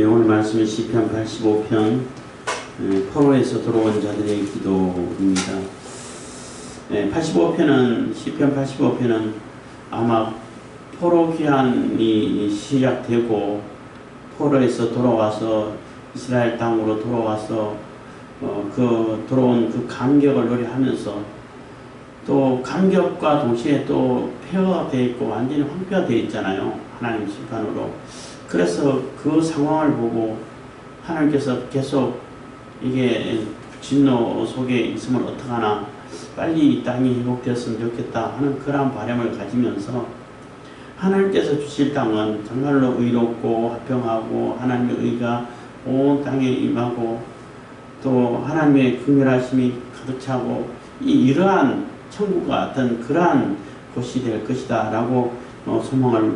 예, 오늘 말씀은 시편 85편 예, 포로에서 들어온 자들의 기도입니다. 예, 85편은 시편 85편은 아마 포로 귀환이 시작되고 포로에서 돌아와서 이스라엘 땅으로 돌아와서 어, 그 들어온 그 감격을 노래하면서 또 감격과 동시에 또 폐허가 되어 있고 완전히 황폐화 되어 있잖아요. 하나님 심판으로. 그래서 그 상황을 보고 하나님께서 계속 이게 진노 속에 있으면 어떡하나 빨리 이 땅이 회복되었으면 좋겠다 하는 그러한 바람을 가지면서 하나님께서 주실 땅은 정말로 의롭고 화평하고 하나님의 의가 온 땅에 임하고 또 하나님의 긍휼하심이 가득 차고 이 이러한 천국과 같은 그러한 곳이 될 것이다 라고 어, 소망을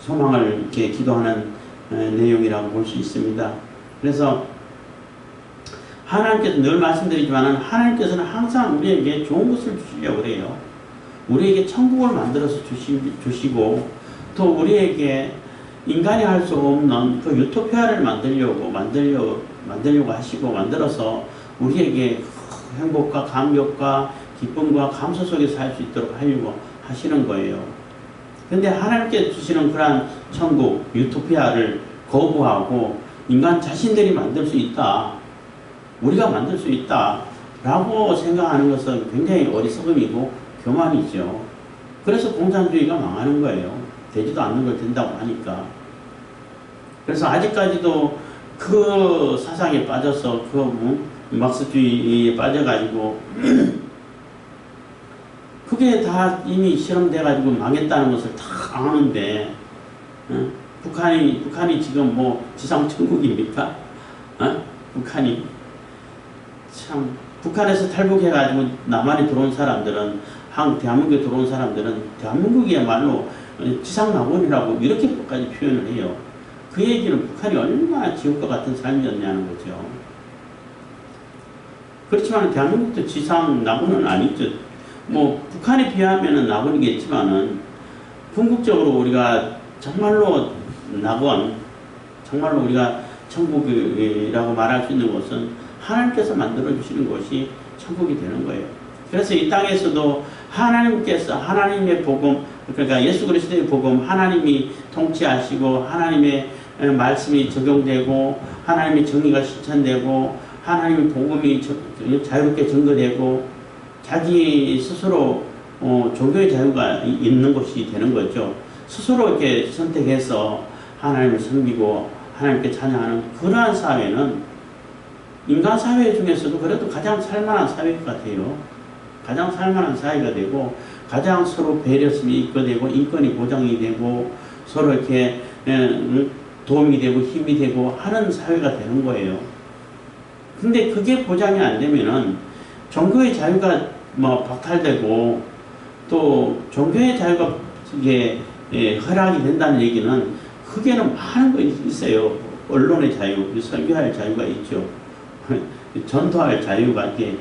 소망을 이렇게 기도하는 에, 내용이라고 볼 수 있습니다. 그래서 하나님께서 늘 말씀드리지만은 하나님께서는 항상 우리에게 좋은 것을 주시려고 그래요. 우리에게 천국을 만들어서 주시, 주시고 또 우리에게 인간이 할 수 없는 그 유토피아를 만들려고 만들려 만들려고 하시고 만들어서 우리에게 그 행복과 감격과 기쁨과 감사 속에 살수 있도록 하려고 하시는 거예요. 근데 하나님께 주시는 그러한 천국, 유토피아를 거부하고 인간 자신들이 만들 수 있다. 우리가 만들 수 있다. 라고 생각하는 것은 굉장히 어리석음이고 교만이죠. 그래서 공산주의가 망하는 거예요. 되지도 않는 걸 된다고 하니까. 그래서 아직까지도 그 사상에 빠져서 그 음, 막스주의에 빠져가지고 그게 다 이미 실험돼가지고 망했다는 것을 다 아는데 어? 북한이 북한이 지금 뭐 지상 천국입니까? 어? 북한이 참 북한에서 탈북해가지고 남한에 들어온 사람들은 한 대한민국에 들어온 사람들은 대한민국이야말로 지상 낙원이라고 이렇게까지 표현을 해요. 그 얘기는 북한이 얼마나 지옥과 같은 삶이었냐는 거죠. 그렇지만 대한민국도 지상 낙원은 아니죠. 뭐 북한에 비하면은 낙원이겠지만은 궁극적으로 우리가 정말로 낙원, 정말로 우리가 천국이라고 말할 수 있는 것은 하나님께서 만들어 주시는 것이 천국이 되는 거예요. 그래서 이 땅에서도 하나님께서 하나님의 복음, 그러니까 예수 그리스도의 복음, 하나님이 통치하시고 하나님의 말씀이 적용되고 하나님의 정의가 실천되고 하나님의 복음이 자유롭게 전거되고 자기 스스로 어, 종교의 자유가 있는 것이 되는 거죠. 스스로 이렇게 선택해서 하나님을 섬기고 하나님께 찬양하는 그러한 사회는 인간 사회 중에서도 그래도 가장 살만한 사회일 것 같아요. 가장 살만한 사회가 되고 가장 서로 배려심이 있게 되고 인권이 보장이 되고 서로 이렇게 도움이 되고 힘이 되고 하는 사회가 되는 거예요. 근데 그게 보장이 안 되면은 종교의 자유가 뭐 박탈되고 또 종교의 자유가 이게 예, 허락이 된다는 얘기는 크게는 많은 거 있어요. 언론의 자유, 설교할 자유가 있죠. 전도할 자유가 이렇게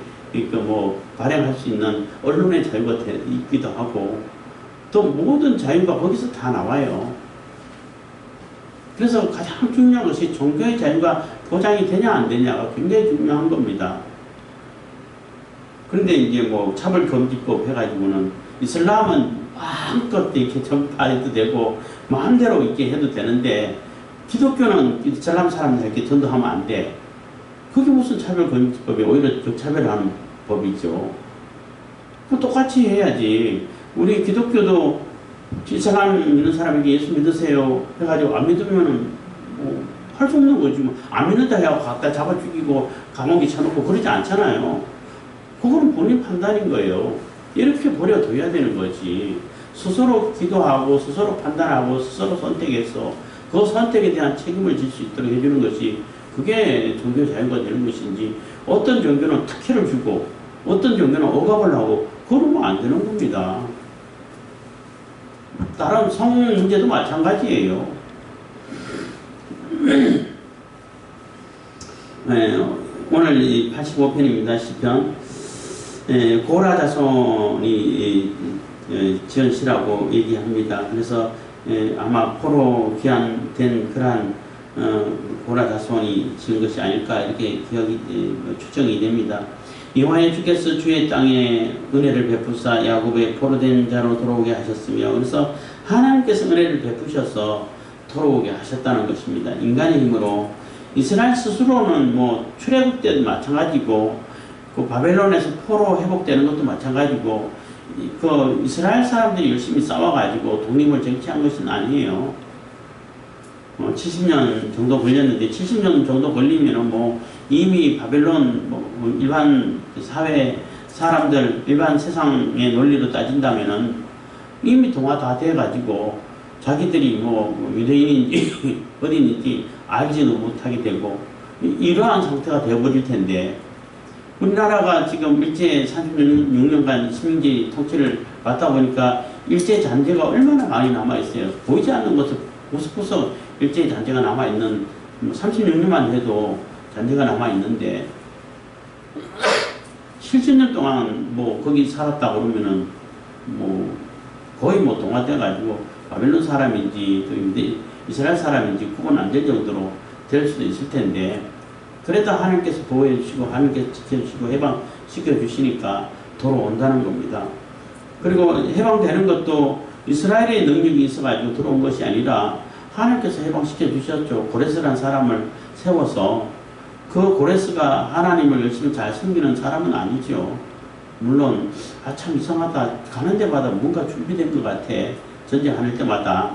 뭐 발행할 수 있는 언론의 자유가 있기도 하고 또 모든 자유가 거기서 다 나와요. 그래서 가장 중요한 것이 종교의 자유가 보장이 되냐 안 되냐가 굉장히 중요한 겁니다. 그런데 이제 뭐 차별금지법 해가지고는 이슬람은 마음껏 이렇게 전파해도 되고 마음대로 이렇게 해도 되는데 기독교는 이슬람 사람들에게 전도하면 안 돼. 그게 무슨 차별금지법이 오히려 적차별하는 법이죠. 그 똑같이 해야지. 우리 기독교도 이슬람 믿는 사람에게 예수 믿으세요 해가지고 안 믿으면은 뭐 할 수 없는 거지. 뭐 안 믿는다 해갖고 갖다 잡아 죽이고 감옥에 쳐놓고 그러지 않잖아요. 그거는 본인 판단인 거예요. 이렇게 버려둬야 되는 거지. 스스로 기도하고 스스로 판단하고 스스로 선택해서 그 선택에 대한 책임을 질 수 있도록 해주는 것이 그게 종교 자유가 되는 것인지 어떤 종교는 특혜를 주고 어떤 종교는 억압을 하고 그러면 안 되는 겁니다. 다른 성 문제도 마찬가지예요. 네, 오늘 85편입니다. 시편. 예, 고라 자손이 예, 지은 시라고 얘기합니다. 그래서 예, 아마 포로 귀환된 그러한 어, 고라 자손이 지은 것이 아닐까 이렇게 기억이 에, 뭐 추정이 됩니다. 여호와의 주께서 주의 땅에 은혜를 베푸사 야곱의 포로된 자로 돌아오게 하셨으며 그래서 하나님께서 은혜를 베푸셔서 돌아오게 하셨다는 것입니다. 인간의 힘으로 이스라엘 스스로는 뭐 출애굽 때도 마찬가지고 그 바벨론에서 포로 회복되는 것도 마찬가지고 이- 그 이스라엘 사람들이 열심히 싸워가지고 독립을 쟁취한 것은 아니에요. 뭐 70년 정도 걸렸는데 70년 정도 걸리면은 뭐 이미 바벨론 뭐 일반 사회 사람들 일반 세상의 논리로 따진다면은 이미 동화 다 돼가지고 자기들이 뭐 유대인인지 어디인지 알지도 못하게 되고 이- 이러한 상태가 되어버릴 텐데 우리나라가 지금 일제 36년간 식민지 통치를 받다 보니까 일제 잔재가 얼마나 많이 남아 있어요. 보이지 않는 것을 구석구석 일제 잔재가 남아 있는 36년만 해도 잔재가 남아 있는데 70년 동안 뭐 거기 살았다 그러면은 뭐 거의 뭐 동화돼 가지고 바벨론 사람인지 또 이스라엘 사람인지 구분 안 될 정도로 될 수도 있을 텐데 그래도 하나님께서 보호해 주시고 하나님께서 지켜 주시고 해방시켜 주시니까 돌아온다는 겁니다. 그리고 해방되는 것도 이스라엘의 능력이 있어가지고 들어온 것이 아니라 하나님께서 해방시켜 주셨죠. 고레스라는 사람을 세워서 그 고레스가 하나님을 열심히 잘 섬기는 사람은 아니죠. 물론 아 참 이상하다 가는 데마다 뭔가 준비된 것 같아 전쟁할 때마다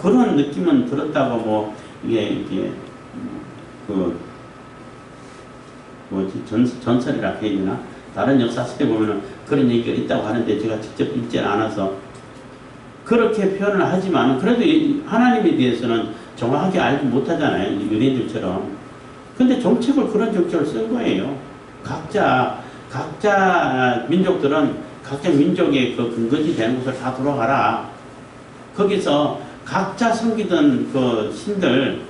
그런 느낌은 들었다고 뭐 이게 이게 그 뭐지 전, 전설이라 해야 되나? 다른 역사서에 보면은 그런 얘기가 있다고 하는데 제가 직접 읽지 않아서 그렇게 표현을 하지만 그래도 이 하나님에 대해서는 정확하게 알지 못하잖아요 유대인들처럼. 근데 정책을 그런 정책을 쓴 거예요. 각자 각자 민족들은 각자 민족의 그 근거지 되는 곳을 다 돌아가라. 거기서 각자 섬기던 그 신들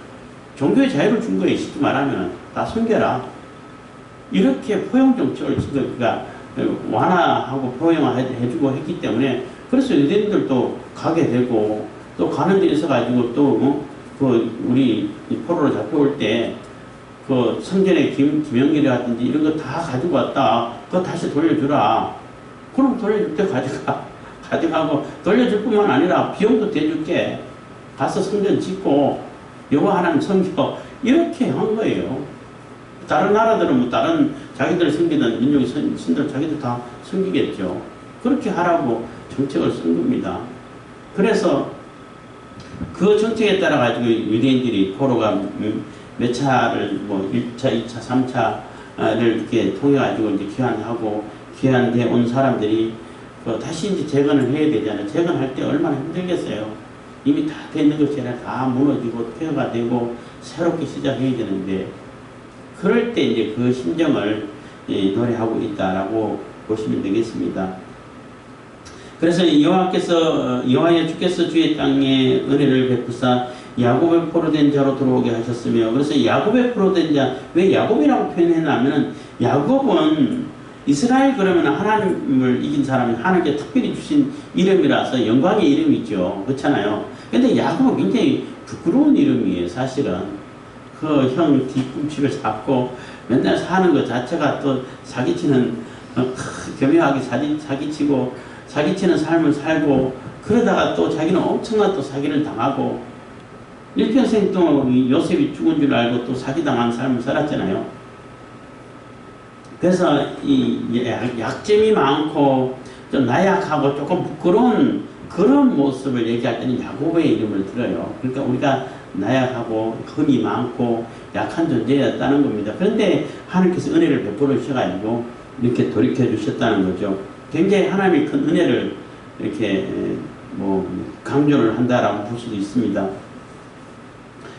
종교의 자유를 준 거예요. 쉽게 말하면 다 섬겨라 이렇게 포용 정책을 그러니까 완화하고 포용해주고 했기 때문에 그래서 유대인들도 가게 되고 또 가는 데 있어 가지고 또 그 우리 이 포로로 잡혀올 때 그 성전에 김 김영길이라든지 이런 거 다 가지고 왔다. 그거 다시 돌려주라. 그럼 돌려줄 때 가져가 가져가고 돌려줄 뿐만 아니라 비용도 대줄게. 가서 성전 짓고 여호와 하나님 섬겨 이렇게 한 거예요. 다른 나라들은 뭐 다른 자기들 민족의 신- 신들 자기들 다 섬기겠죠. 그렇게 하라고 정책을 쓴 겁니다. 그래서 그 정책에 따라 가지고 유대인들이 포로가 음, 몇 차를 뭐 1차, 2차, 3차를 이렇게 통해 가지고 이제 귀환하고 귀환돼 온 사람들이 그 다시 이제 재건을 해야 되잖아요. 재건할 때 얼마나 힘들겠어요. 이미 다 되는 것이 아니라 다 무너지고 폐허가 되고 새롭게 시작해야 되는데 그럴 때 이제 그 심정을 예, 노래하고 있다라고 보시면 되겠습니다. 그래서 여호와께서 어, 여호와의 주께서 주의 땅에 은혜를 베푸사 야곱의 포로 된 자로 들어오게 하셨으며 그래서 야곱의 포로 된 자 왜 야곱이라고 표현했냐면은 야곱은 이스라엘 그러면 하나님을 이긴 사람이 하나님께 특별히 주신 이름이라서 영광의 이름이죠. 그렇잖아요. 근데 야곱은 굉장히 부끄러운 이름이에요 사실은 그 형 뒤꿈치를 잡고 맨날 사는 것 자체가 또 사기치는 어, 크, 교묘하게 사기, 사기치고 사기치는 삶을 살고 그러다가 또 자기는 엄청난 또 사기를 당하고 일평생 동안 이 요셉이 죽은 줄 알고 또 사기당한 삶을 살았잖아요. 그래서 이 약- 약점이 많고 좀 나약하고 조금 부끄러운 그런 모습을 얘기할 때는 야곱의 이름을 들어요. 그러니까 우리가 나약하고 흠이 많고 약한 존재였다는 겁니다. 그런데 하나님께서 은혜를 베풀어 주셔가지고 이렇게 돌이켜 주셨다는 거죠. 굉장히 하나님의 큰 은혜를 이렇게 뭐 강조를 한다라고 볼 수도 있습니다.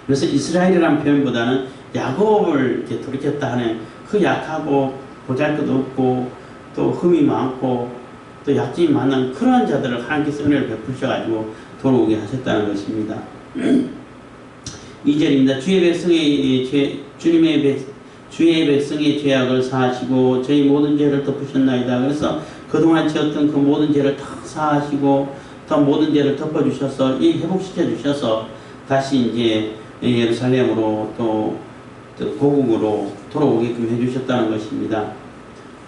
그래서 이스라엘이라는 표현보다는 야곱을 이렇게 돌이켰다 하는 그 약하고 보잘것없고 또 흠이 많고 또 약점이 많은 그러한 자들을 하나님께서 은혜를 베푸셔가지고 돌아오게 하셨다는 것입니다. 2절입니다. 주의 백성의 죄, 주님의 백, 주의 백성의 죄악을 사하시고 저희 모든 죄를 덮으셨나이다. 그래서 그동안 지었던 그 모든 죄를 다 사하시고 또 모든 죄를 덮어주셔서 이 회복시켜 주셔서 다시 이제 예루살렘으로 또, 또 고국으로 돌아오게끔 해주셨다는 것입니다.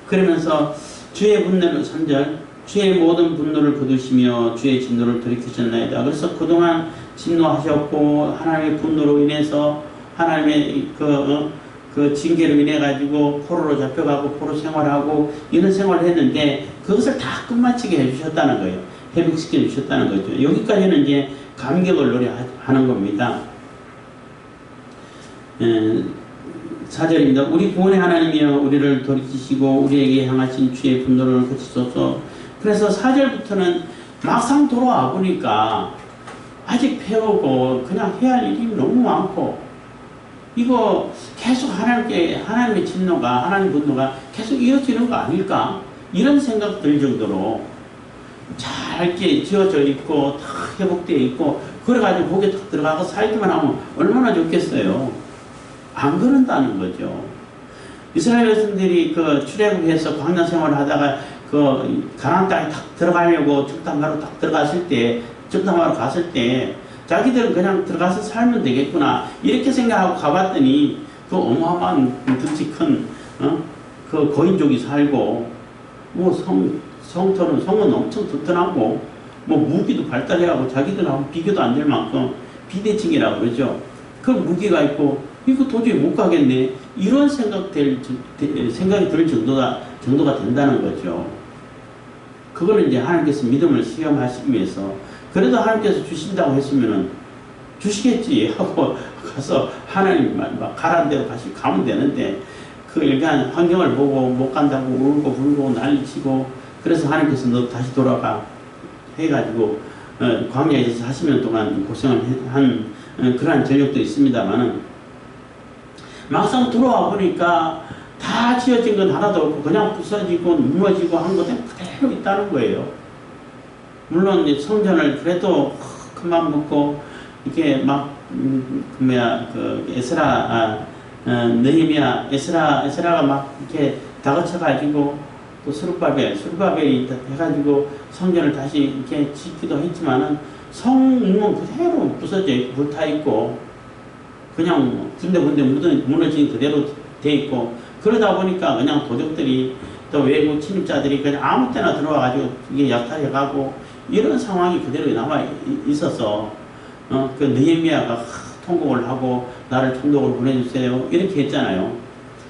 그러면서 주의 분노를 3절 주의 모든 분노를 거두시며 주의 진노를 돌이키셨나이다. 그래서 그동안 진노하셨고 하나님의 분노로 인해서 하나님의 그, 어, 그 징계로 인해 가지고 포로로 잡혀가고 포로 생활하고 이런 생활을 했는데 그것을 다 끝마치게 해주셨다는 거예요. 회복시켜 주셨다는 거죠. 여기까지는 이제 감격을 노래하는 겁니다. 에, 사절입니다. 우리 구원의 하나님이여 우리를 돌이키시고 우리에게 향하신 주의 분노를 그치소서. 그래서 사절부터는 막상 돌아와 보니까 아직 배우고 그냥 해야 할 일이 너무 많고 이거 계속 하나님께 하나님의 진노가 하나님 분노가 계속 이어지는 거 아닐까 이런 생각 들 정도로 잘게 지어져 있고 다 회복되어 있고 그래가지고 거기에 딱 들어가서 살기만 하면 얼마나 좋겠어요. 안 그런다는 거죠. 이스라엘 백성들이 그 출애굽해서 광야 생활을 하다가 그 가나안 땅에 딱 들어가려고 적당하로 딱 들어갔을 때 적당하로 갔을 때 자기들은 그냥 들어가서 살면 되겠구나 이렇게 생각하고 가봤더니 그 어마어마한 덩치 큰그 어? 그 거인족이 살고 뭐 성, 성터는 성은 엄청 튼튼하고 뭐 무기도 발달해하고 자기들하고 비교도 안 될 만큼 비대칭이라고 그러죠. 그 무기가 있고 이거 도저히 못 가겠네 이런 생각 될 생각이 들 정도가 정도가 된다는 거죠. 그거는 이제 하나님께서 믿음을 시험하시기 위해서 그래도 하나님께서 주신다고 했으면은 주시겠지 하고 가서 하나님 막 가라는 대로 다시 가면 되는데 그 일간 환경을 보고 못 간다고 울고 불고 난리치고 그래서 하나님께서 너 다시 돌아가 해가지고 어, 광야에서 40년 동안 고생을 한 어, 그러한 전력도 있습니다만은 막상 들어와 보니까 다 지어진 건 하나도 없고 그냥 부서지고 무너지고 한 것에 그대로 있다는 거예요. 물론 성전을 그래도 그만 묻고 이렇게 막 음, 그 뭐야 그 에스라 아, 어, 느헤미야 에스라 에스라가 막 이렇게 다그쳐 가지고 또 수르바벨 수르바벨이 해가지고 성전을 다시 이렇게 짓기도 했지만은 성문 그대로 부서져 있고 불타 있고 그냥 군데군데 무너진 그대로 돼 있고 그러다 보니까 그냥 도적들이 또 외국 침입자들이 그냥 아무 때나 들어와 가지고 이게 약탈해 가고 이런 상황이 그대로 남아 있어서 어, 그 느헤미야가 통곡을 하고 나를 총독으로 보내주세요 이렇게 했잖아요.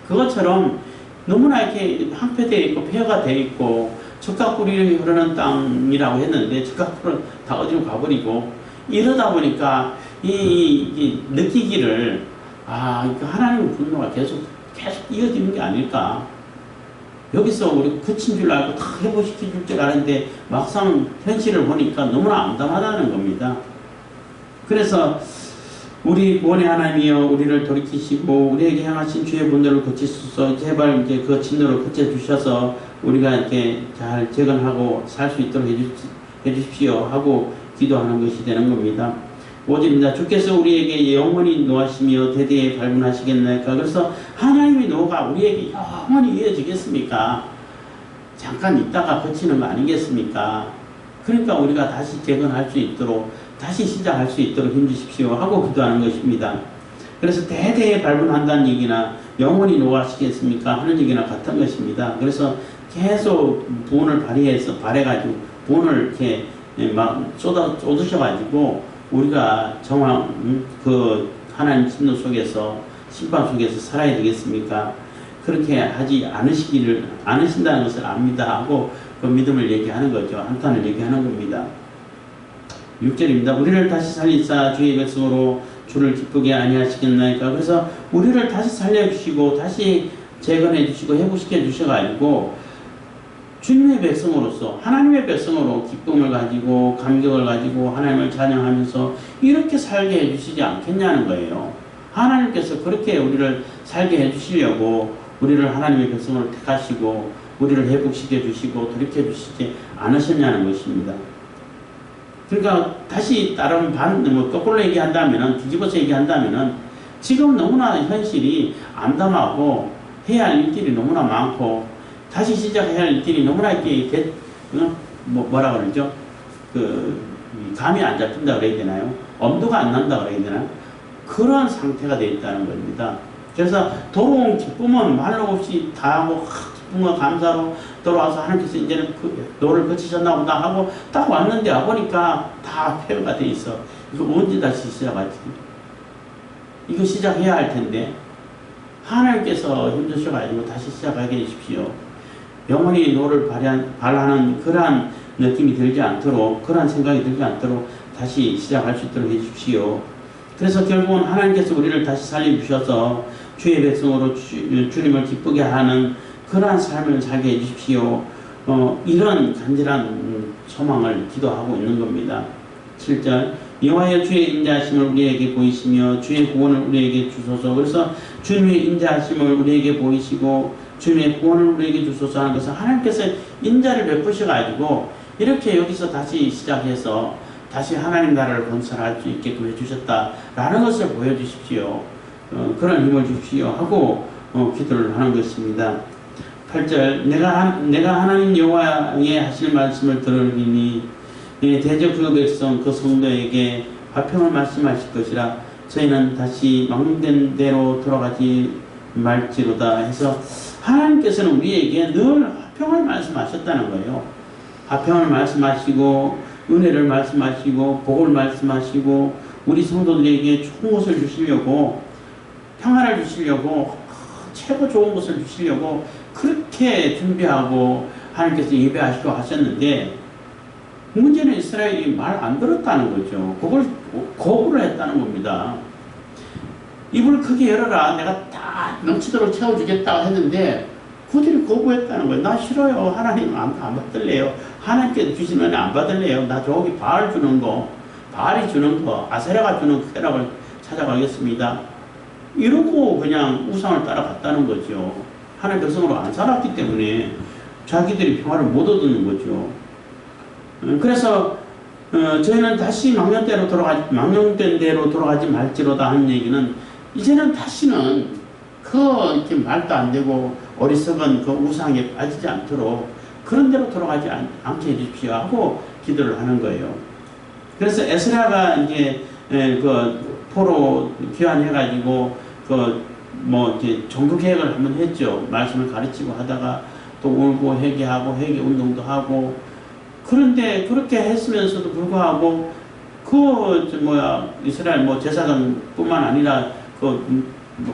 그것처럼 너무나 이렇게 항폐되어 있고 폐허가 되어 있고 적각구리 흐르는 땅이라고 했는데 적각구는 다 어디로 가버리고 이러다 보니까 이, 이 느끼기를 아 하나님의 분노가 계속 계속 이어지는 게 아닐까 여기서 우리 그친 줄 알고 다 회복시켜 줄 아는데 막상 현실을 보니까 너무나 암담하다는 겁니다. 그래서 우리 구원의 하나님이여 우리를 돌이키시고 우리에게 향하신 주의 분노를 고치소서 제발 이제 그 진노를 고쳐주셔서 우리가 이렇게 잘 재건하고 살 수 있도록 해주십시오 하고 기도하는 것이 되는 겁니다. 5절입니다. 주께서 우리에게 영원히 노하시며 대대에 발문하시겠나이까. 그래서 하나님의 노가 우리에게 영원히 이어지겠습니까? 잠깐 있다가 거치는 거 아니겠습니까? 그러니까 우리가 다시 재건할 수 있도록 다시 시작할 수 있도록 힘주십시오 하고 기도하는 것입니다. 그래서 대대에 발문한다는 얘기나 영원히 노하시겠습니까 하는 얘기나 같은 것입니다. 그래서 계속 부을 발휘해서 발해가지고 부을 이렇게 막 쏟아 쏟으셔가지고 우리가 정황 음, 그 하나님 진노 속에서 심판 속에서 살아야 되겠습니까? 그렇게 하지 않으시기를 않으신다는 것을 압니다 하고 그 믿음을 얘기하는 거죠. 한탄을 얘기하는 겁니다. 6절입니다. 우리를 다시 살리사 주의 백성으로 주를 기쁘게 아니하시겠나이까. 그래서 우리를 다시 살려주시고 다시 재건해 주시고 회복시켜 주셔가지고 주님의 백성으로서 하나님의 백성으로 기쁨을 가지고 감격을 가지고 하나님을 찬양하면서 이렇게 살게 해주시지 않겠냐는 거예요. 하나님께서 그렇게 우리를 살게 해주시려고 우리를 하나님의 백성으로 택하시고 우리를 회복시켜 주시고 돌이켜 주시지 않으셨냐는 것입니다. 그러니까 다시 다른 반, 뭐 거꾸로 얘기한다면은 뒤집어서 얘기한다면은 지금 너무나 현실이 암담하고 해야 할 일들이 너무나 많고 다시 시작해야 할 일들이 너무나 이렇게 개, 어? 뭐, 뭐라 그러죠? 그 감이 안 잡힌다 그래야 되나요? 엄두가 안 난다 그래야 되나? 그러한 상태가 되어 있다는 겁니다. 그래서 돌아온 기쁨은 말로 없이 다 하고 기쁨과 감사로 돌아와서 하나님께서 이제는 그 노를 거치셨나 보다 하고 딱 왔는데 와보니까 다 폐허가 돼 있어. 이거 언제 다시 시작하지? 이거 시작해야 할 텐데 하나님께서 힘드셔가지고 다시 하게 해주십시오. 영원히 노를 발한, 발하는 그러한 느낌이 들지 않도록 그러한 생각이 들지 않도록 다시 시작할 수 있도록 해주십시오. 그래서 결국은 하나님께서 우리를 다시 살려주셔서 주의 백성으로 주, 주님을 기쁘게 하는 그러한 삶을 살게 해주십시오. 어, 이런 간절한 소망을 기도하고 있는 겁니다. 7절 여호와여 주의 인자하심을 우리에게 보이시며 주의 구원을 우리에게 주소서 그래서 주님의 인자하심을 우리에게 보이시고 주님의 구원을 우리에게 주소서 하는 것은 하나님께서 인자를 베푸셔가지고 이렇게 여기서 다시 시작해서 다시 하나님 나라를 건설할 수 있게끔 해주셨다라는 것을 보여주십시오. 어, 그런 힘을 주십시오 하고 어, 기도를 하는 것입니다. 8절 내가 내가 하나님 여호와의 하실 말씀을 들으리니 예, 대적 그 백성 그 성도에게 화평을 말씀하실 것이라 저희는 다시 망된 대로 돌아가지 말지로다 해서 하나님께서는 우리에게 늘 화평을 말씀하셨다는 거예요. 화평을 말씀하시고 은혜를 말씀하시고 복을 말씀하시고 우리 성도들에게 좋은 것을 주시려고 평안을 주시려고 최고 좋은 것을 주시려고 그렇게 준비하고 하나님께서 예배하시고 하셨는데 문제는 이스라엘이 말 안 들었다는 거죠. 그걸 거부를 했다는 겁니다. 입을 크게 열어라. 내가 다 넘치도록 채워주겠다고 했는데 그들이 거부했다는 거예요. 나 싫어요. 하나님 안, 안 받을래요. 하나님께 주시면 안 받을래요. 나 저기 바알 주는 거, 바알이 주는 거, 아세라가 주는 그 쾌락을 찾아가겠습니다. 이러고 그냥 우상을 따라갔다는 거죠. 하나님 백성으로 안 살았기 때문에 자기들이 평화를 못 얻는 거죠. 어, 그래서 어, 저희는 다시 망령대로 돌아가지 망령된 대로 돌아가지 말지로다 하는 얘기는 이제는 다시는 그 이렇게 말도 안 되고 어리석은 그 우상에 빠지지 않도록 그런 대로 돌아가지 않, 게 해주십시오 하고 기도를 하는 거예요. 그래서 에스라가 이제 에, 그 포로 귀환해가지고 그 뭐 이제 종교 개혁을 한번 했죠. 말씀을 가르치고 하다가 또 울고 회개하고 회개 운동도 하고 그런데 그렇게 했으면서도 불구하고 그 뭐야 이스라엘 뭐 제사장뿐만 아니라 그뭐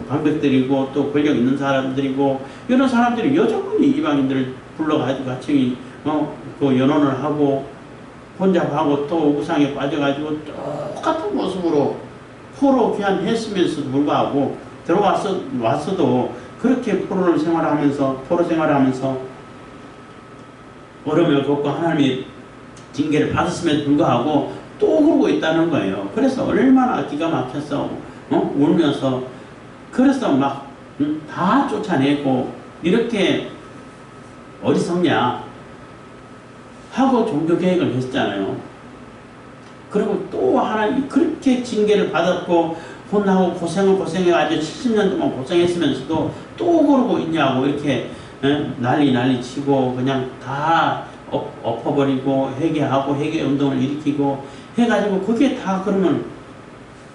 방백들이고 또 권력 있는 사람들이고 이런 사람들이 여전히 이방인들을 불러가지고 같이 어 그 연원을 하고 혼자 하고 또 우상에 빠져가지고 똑같은 모습으로 포로 귀환했으면서도 불구하고 들어왔어 왔어도 그렇게 포로를 생활하면서 포로 생활하면서 어려움을 겪고 하나님의 징계를 받았음에도 불구하고 또 그러고 있다는 거예요. 그래서 얼마나 기가 막혀서 어? 울면서 그래서 막다 응? 쫓아내고 이렇게 어리석냐 하고 종교 개혁을 했잖아요. 그리고 또 하나님 그렇게 징계를 받았고 혼나고 고생을 고생해가지고 70년 동안 고생했으면서도 또 그러고 있냐고 이렇게 난리 난리 치고 그냥 다 엎어버리고 회개하고 회개 운동을 일으키고 해가지고 그게 다 그러면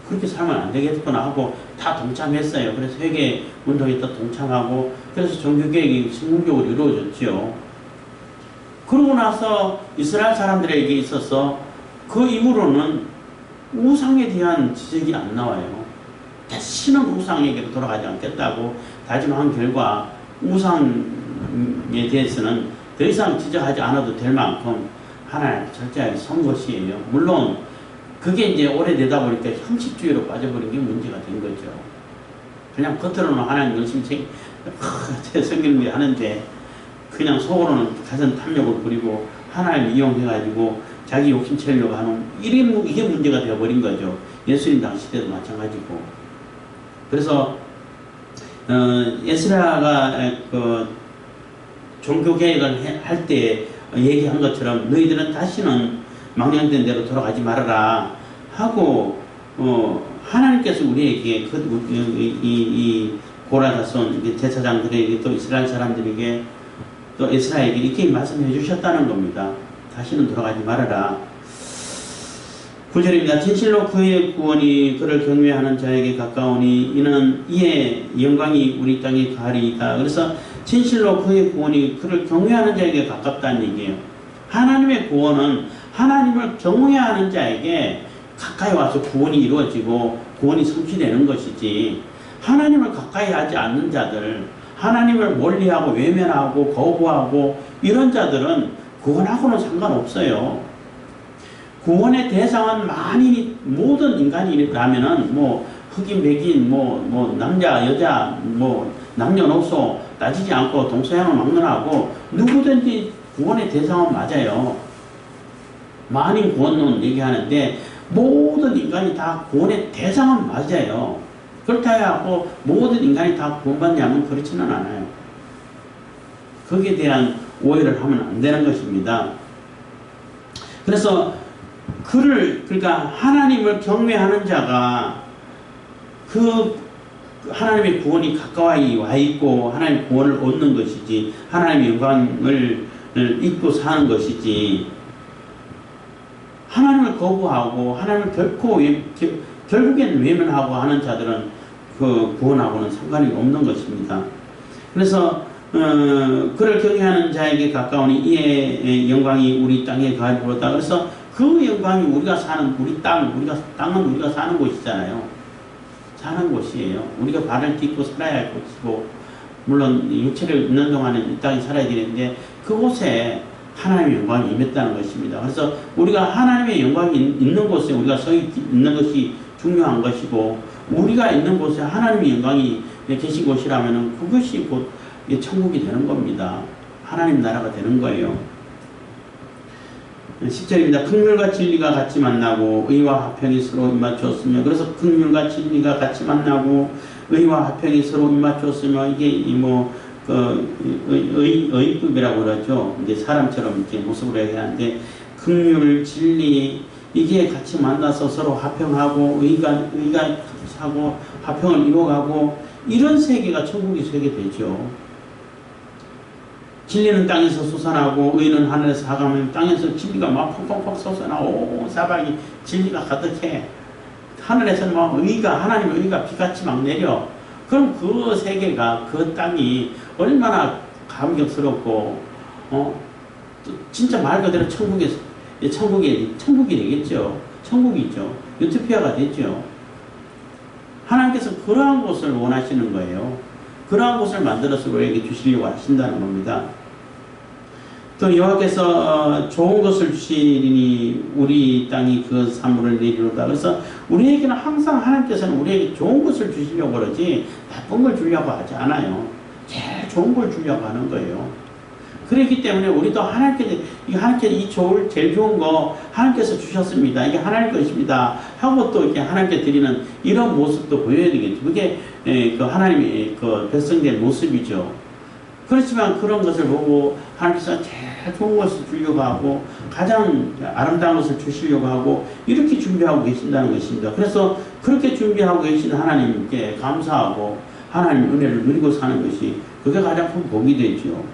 그렇게 살면 안 되겠구나 하고 다 동참했어요. 그래서 회개 운동에 또 동참하고 그래서 종교개혁이 성공적으로 이루어졌죠. 그러고 나서 이스라엘 사람들에게 있어서 그 이후로는 우상에 대한 지적이 안 나와요. 다시는 우상에게로 돌아가지 않겠다고 다짐한 결과 우상에 대해서는 더 이상 지적하지 않아도 될 만큼 하나님 철저하게 선 것이에요. 물론 그게 이제 오래되다 보니까 형식주의로 빠져버린 게 문제가 된 거죠. 그냥 겉으로는 하나님 열심히 제, 성경을 하는데 그냥 속으로는 가진 탐욕을 부리고 하나님 이용해가지고 자기 욕심 채우려고 하는 이게, 이게 문제가 되어버린 거죠. 예수님 당시 때도 마찬가지고. 그래서 어, 에스라가 그 종교 개혁을 할 때 얘기한 것처럼 너희들은 다시는 망령된 대로 돌아가지 말아라 하고 어, 하나님께서 우리에게 그, 이, 이, 이 고라자손 제사장들에게 또 이스라엘 사람들에게 또 에스라에게 이렇게 말씀해 주셨다는 겁니다. 다시는 돌아가지 말아라. 구절입니다. 진실로 그의 구원이 그를 경외하는 자에게 가까우니 이는 이의 영광이 우리 땅에 가리이다. 그래서 진실로 그의 구원이 그를 경외하는 자에게 가깝다는 얘기예요. 하나님의 구원은 하나님을 경외하는 자에게 가까이 와서 구원이 이루어지고 구원이 성취되는 것이지 하나님을 가까이 하지 않는 자들 하나님을 멀리하고 외면하고 거부하고 이런 자들은 구원하고는 상관없어요. 구원의 대상은 만인이 모든 인간이라면은 뭐 흑인 백인 뭐뭐 남자 여자 뭐 남녀노소 따지지 않고 동서양을 막론하고 누구든지 구원의 대상은 맞아요. 만인 구원론 얘기하는데 모든 인간이 다 구원의 대상은 맞아요. 그렇다 해갖고 모든 인간이 다 구원받냐면 그렇지는 않아요. 거기에 대한 오해를 하면 안 되는 것입니다. 그래서 그를 그러니까 하나님을 경외하는 자가 그 하나님의 구원이 가까이 와 있고 하나님의 구원을 얻는 것이지 하나님의 영광을 잊고 사는 것이지 하나님을 거부하고 하나님을 결코 외, 결국엔 외면하고 하는 자들은 그 구원하고는 상관이 없는 것입니다. 그래서 어, 그를 경외하는 자에게 가까우니 이의 영광이 우리 땅에 가리로다. 그래서 그 영광이 우리가 사는 우리 땅, 우리가 땅은 우리가 사는 곳이잖아요. 사는 곳이에요. 우리가 발을 딛고 살아야 할 곳이고 물론 육체를 있는 동안에 이 땅에 살아야 되는데 그곳에 하나님의 영광이 임했다는 것입니다. 그래서 우리가 하나님의 영광이 있는 곳에 우리가 서 있는 것이 중요한 것이고 우리가 있는 곳에 하나님의 영광이 계신 곳이라면 그것이 곧 천국이 되는 겁니다. 하나님 나라가 되는 거예요. 10절입니다. 극률과 진리가 같이 만나고 의와 화평이 서로 입맞추었으며 그래서 극률과 진리가 같이 만나고 의와 화평이 서로 입맞추었으며 이게 뭐그 의, 의, 급이라고 그러죠. 이제 사람처럼 이렇게 모습으로 얘기하는데 극률, 진리 이게 같이 만나서 서로 화평하고 의가 의가 하고 화평을 이루어가고 이런 세계가 천국의 세계 되죠. 진리는 땅에서 솟아나고 의는 하늘에서 하가면 땅에서 진리가 막 펑펑펑 솟아나고 사방이 진리가 가득해. 하늘에서 막 의가 하나님의 의가 비같이 막 내려. 그럼 그 세계가 그 땅이 얼마나 감격스럽고 어 진짜 말 그대로 천국에서 천국이 천국이 되겠죠. 천국이죠. 유토피아가 되죠. 하나님께서 그러한 곳을 원하시는 거예요. 그러한 곳을 만들어서 우리에게 주시려고 하신다는 겁니다. 또 여호와께서 어, 좋은 것을 주시니 우리 땅이 그 산물을 내리로다. 그래서 우리에게는 항상 하나님께서는 우리에게 좋은 것을 주시려고 그러지 나쁜 걸 주려고 하지 않아요. 제일 좋은 걸 주려고 하는 거예요. 그렇기 때문에 우리도 하나님께 이 하나님께 이 좋을 제일 좋은 거 하나님께서 주셨습니다. 이게 하나님 것입니다. 하고 또 이렇게 하나님께 드리는 이런 모습도 보여야 되겠죠. 그게 그 하나님의 그 백성된 모습이죠. 그렇지만 그런 것을 보고 하나님께서 제일 좋은 것을 주려고 하고 가장 아름다운 것을 주시려고 하고 이렇게 준비하고 계신다는 것입니다. 그래서 그렇게 준비하고 계신 하나님께 감사하고 하나님 은혜를 누리고 사는 것이 그게 가장 큰 복이 되죠.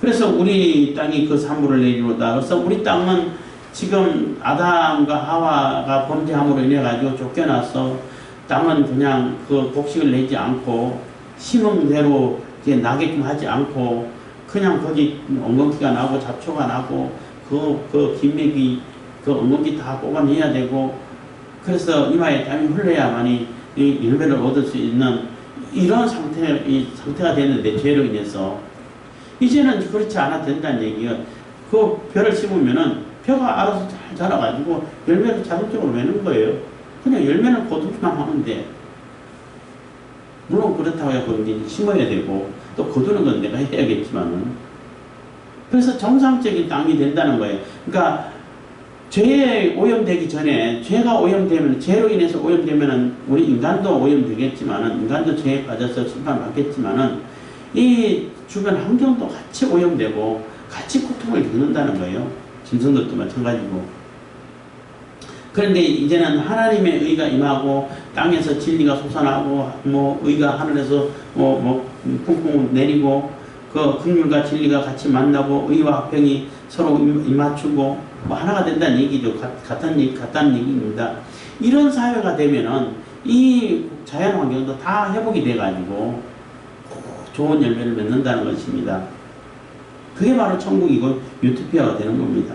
그래서 우리 땅이 그 산물을 내리로다. 그래서 우리 땅은 지금 아담과 하와가 범죄함으로 인해 가지고 쫓겨나서 땅은 그냥 그 곡식을 내지 않고 심은 대로 나게끔 하지 않고 그냥 거기 엉겅퀴가 나고 잡초가 나고 그, 그 김맥이 그 엉겅퀴 다 뽑아내야 되고 그래서 이마에 땀이 흘러야만이 이 열매를 얻을 수 있는 이런 상태, 이 상태가 됐는데 죄로 인해서 이제는 그렇지 않아도 된다는 얘기예요. 그 벼를 심으면은 벼가 알아서 잘 자라가지고 열매를 자동적으로 내는 거예요. 그냥 열매는 거두기만 돼. 물론 그렇다고 해서 심어야 되고 또 거두는 건 내가 해야겠지만은 그래서 정상적인 땅이 된다는 거예요. 그러니까 죄에 오염되기 전에 죄가 오염되면 죄로 인해서 오염되면은 우리 인간도 오염되겠지만은 인간도 죄에 빠져서 심판받겠지만은 이 주변 환경도 같이 오염되고 같이 고통을 겪는다는 거예요. 짐승들도 마찬가지고. 그런데 이제는 하나님의 의가 임하고 땅에서 진리가 솟아나고 뭐 의가 하늘에서 뭐, 뭐 쿵쿵 내리고 그 긍휼과 진리가 같이 만나고 의와 화평이 서로 입맞추고 뭐 하나가 된다는 얘기죠. 같- 같은 얘기, 같다는 얘기입니다. 이런 사회가 되면은 이 자연 환경도 다 회복이 돼가지고 좋은 열매를 맺는다는 것입니다. 그게 바로 천국이고 유토피아가 되는 겁니다.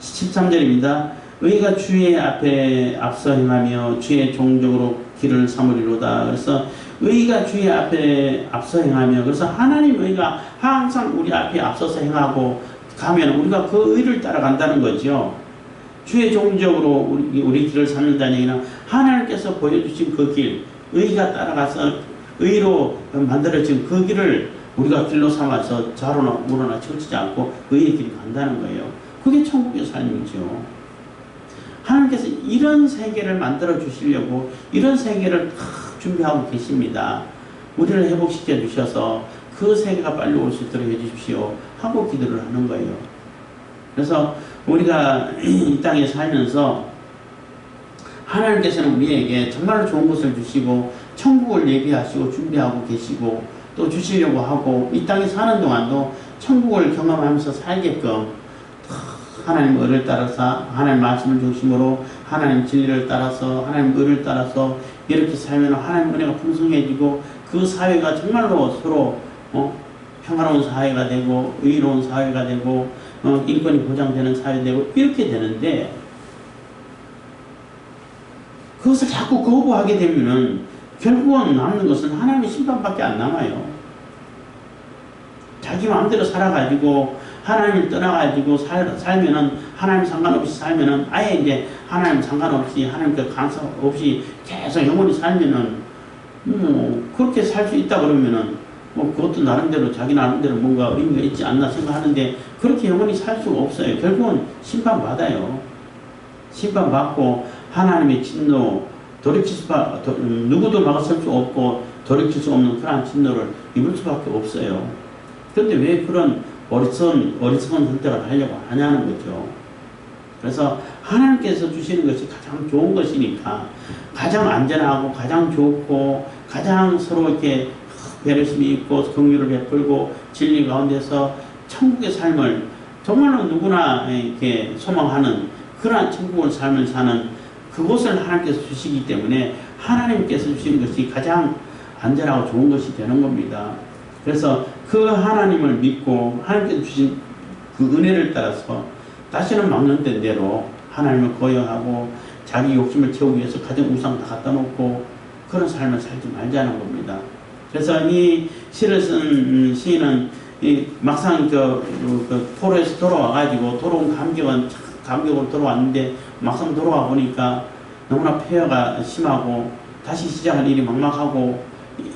13절입니다. 의가 주의 앞에 앞서 행하며 주의 종족으로 길을 삼으리로다. 그래서 의가 주의 앞에 앞서 행하며 그래서 하나님 의가 항상 우리 앞에 앞서서 행하고 가면 우리가 그 의를 따라간다는 거죠. 주의 종족으로 우리, 우리 길을 삼는다는 얘기는 하나님께서 보여주신 그 길, 의가 따라가서 의로 만들어진 그 길을 우리가 길로 삼아서 좌로나 우로나 치우치지 않고 의의 길이 간다는 거예요. 그게 천국의 삶이죠. 하나님께서 이런 세계를 만들어 주시려고 이런 세계를 다 준비하고 계십니다. 우리를 회복시켜 주셔서 그 세계가 빨리 올 수 있도록 해주십시오. 하고 기도를 하는 거예요. 그래서 우리가 이 땅에 살면서 하나님께서는 우리에게 정말 좋은 것을 주시고 천국을 예비하시고 준비하고 계시고 또 주시려고 하고 이 땅에 사는 동안도 천국을 경험하면서 살게끔 하나님 의를 따라서 하나님 말씀을 중심으로 하나님 진리를 따라서 하나님 의를 따라서 이렇게 살면 하나님 은혜가 풍성해지고 그 사회가 정말로 서로 어, 평화로운 사회가 되고 의로운 사회가 되고 어, 인권이 보장되는 사회 되고 이렇게 되는데 그것을 자꾸 거부하게 되면은 결국은 남는 것은 하나님의 심판밖에 안 남아요. 자기 마음대로 살아가지고 하나님을 떠나가지고 살, 살면은 하나님 상관없이 살면은 아예 이제 하나님 상관없이 하나님께 간섭 없이 계속 영원히 살면은 뭐 그렇게 살 수 있다 그러면은 뭐 그것도 나름대로 자기 나름대로 뭔가 의미가 있지 않나 생각하는데 그렇게 영원히 살 수가 없어요. 결국은 심판받아요. 심판받고 하나님의 진노 돌이킬 수 음, 누구도 막아설 수 없고 돌이킬 수 없는 그러한 진노를 입을 수밖에 없어요. 그런데 왜 그런 어리석은 어리석은 선택을 하려고 하냐는 거죠. 그래서 하나님께서 주시는 것이 가장 좋은 것이니까 가장 안전하고 가장 좋고 가장 서로 이렇게 배려심이 있고 긍휼을 베풀고 진리 가운데서 천국의 삶을 정말로 누구나 이렇게 소망하는 그러한 천국의 삶을 사는 그곳을 하나님께서 주시기 때문에 하나님께서 주시는 것이 가장 안전하고 좋은 것이 되는 겁니다. 그래서 그 하나님을 믿고 하나님께서 주신 그 은혜를 따라서 다시는 막는 대로 하나님을 거역하고 자기 욕심을 채우기 위해서 가정 우상 다 갖다 놓고 그런 삶을 살지 말자는 겁니다. 그래서 이 시를 쓴 시인은 이 막상 그, 그, 그 포로에서 돌아와가지고 돌아온 감격은 참 감격으로 돌아왔는데 막상 돌아와 보니까 너무나 폐허가 심하고 다시 시작할 일이 막막하고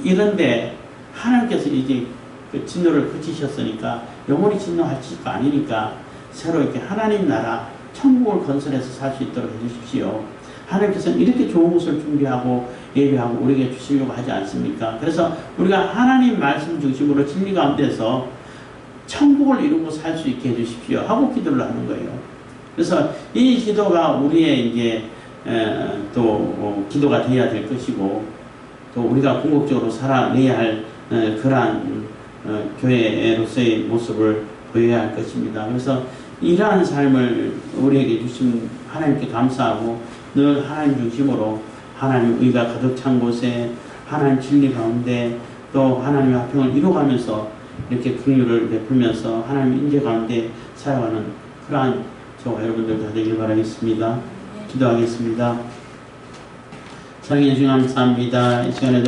이런데 하나님께서 이제 그 진노를 그치셨으니까 영원히 진노하실 거 아니니까 새로 이렇게 하나님 나라 천국을 건설해서 살 수 있도록 해주십시오. 하나님께서는 이렇게 좋은 것을 준비하고 예비하고 우리에게 주시려고 하지 않습니까? 그래서 우리가 하나님 말씀 중심으로 진리 가운데서 천국을 이루고 살 수 있게 해주십시오 하고 기도를 하는 거예요. 그래서 이 기도가 우리의 이제 에, 또 어, 기도가 되어야 될 것이고 또 우리가 궁극적으로 살아내야 할 에, 그러한 어, 교회로서의 모습을 보여야 할 것입니다. 그래서 이러한 삶을 우리에게 주신 하나님께 감사하고 늘 하나님 중심으로 하나님 의가 가득 찬 곳에 하나님 진리 가운데 또 하나님의 화평을 이루어가면서 이렇게 긍휼을 베풀면서 하나님 인재 가운데 살아가는 그러한 저와 여러분들 다 되길 바라겠습니다. 기도하겠습니다. 사랑해 주님 감사합니다. 이 시간에도